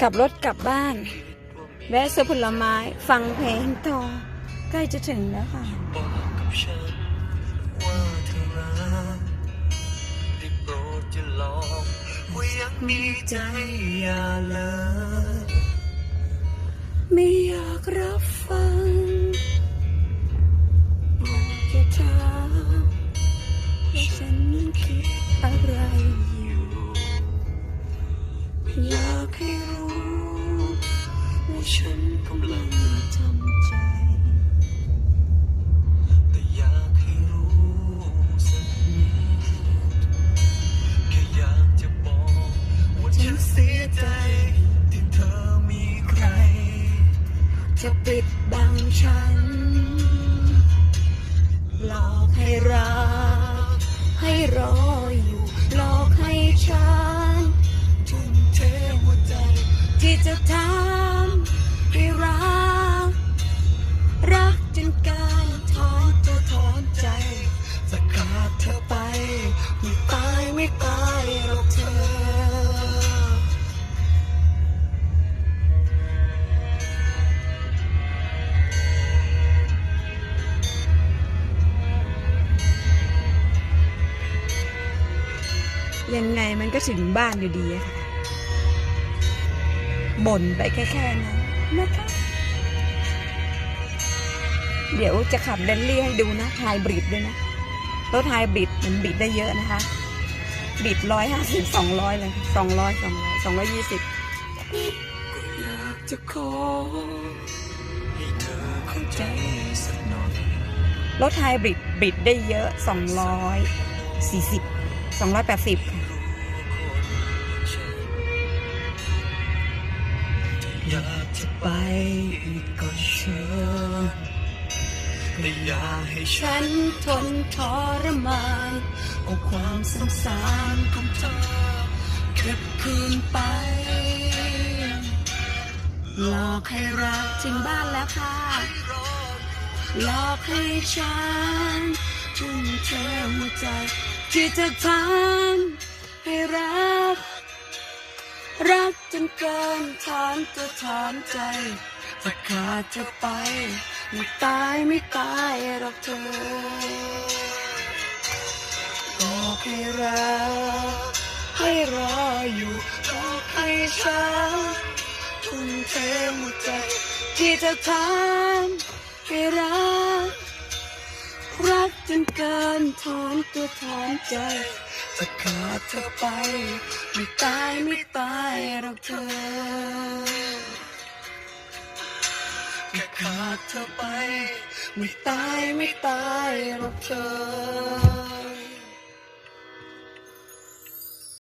ขับรถกลับบ้าน แวะซื้อผลไม้ ฟังเพลงต่อใกล้จะถึงแล้วค่ะมีใจอย่าเลย ให้รู้ว่าฉันกำลังทำใจ แต่อยากให้รู้สักนิดแค่อยากจะบอกว่าฉันเสียใจที่เธอมีใคร จะปิดบังฉัน หลอกให้รักให้รอ จะทำให้รัก รักจนการถอนตัวถอนใจ จะขาดเธอไป ไม่ตายไม่ตายหรอกเธอ ยังไงมันก็ถึงบ้านอยู่ดีค่ะ บ่นไปแค่แค่นั้นนะคะ เดี๋ยวจะขับเรนลี่ให้ดูนะไฮบริดด้วยนะ รถไฮบริดมันบิดได้เยอะนะคะ บิดร้อยห้าสิบสองร้อยเลยสองร้อยสองร้อยสองร้อยยี่สิบก็อยากจะขอให้เธอเข้าใจสักหน่อยรถไฮบริดบิดได้เยอะสองร้อยสี่สิบสองร้อยแปดสิบ อยากจะไปก็เชิญแต่อย่าให้ฉันทนทรมานเอาความสงสารของเธอเก็บคืนไป หลอกให้รักถึงบ้านแล้วค่ะ หลอกให้ฉันทุ่มเทหัวใจ ที่จะทำให้รัก รัก เกินถอนตัวถอนใจ จะขาดจะไป ไม่ตายไม่ตายหรอกเธอบอกให้รักให้รออยู่บอกให้ฉันทุ่มเทหัวใจ ที่จะทำให้รัก จนเกินถอนตัวถอนใจจะขาดเธอไป ไม่ตายไม่ตายหรอกเธอแค่ขาดเธอไป ไม่ตายไม่ตายหรอกเธอ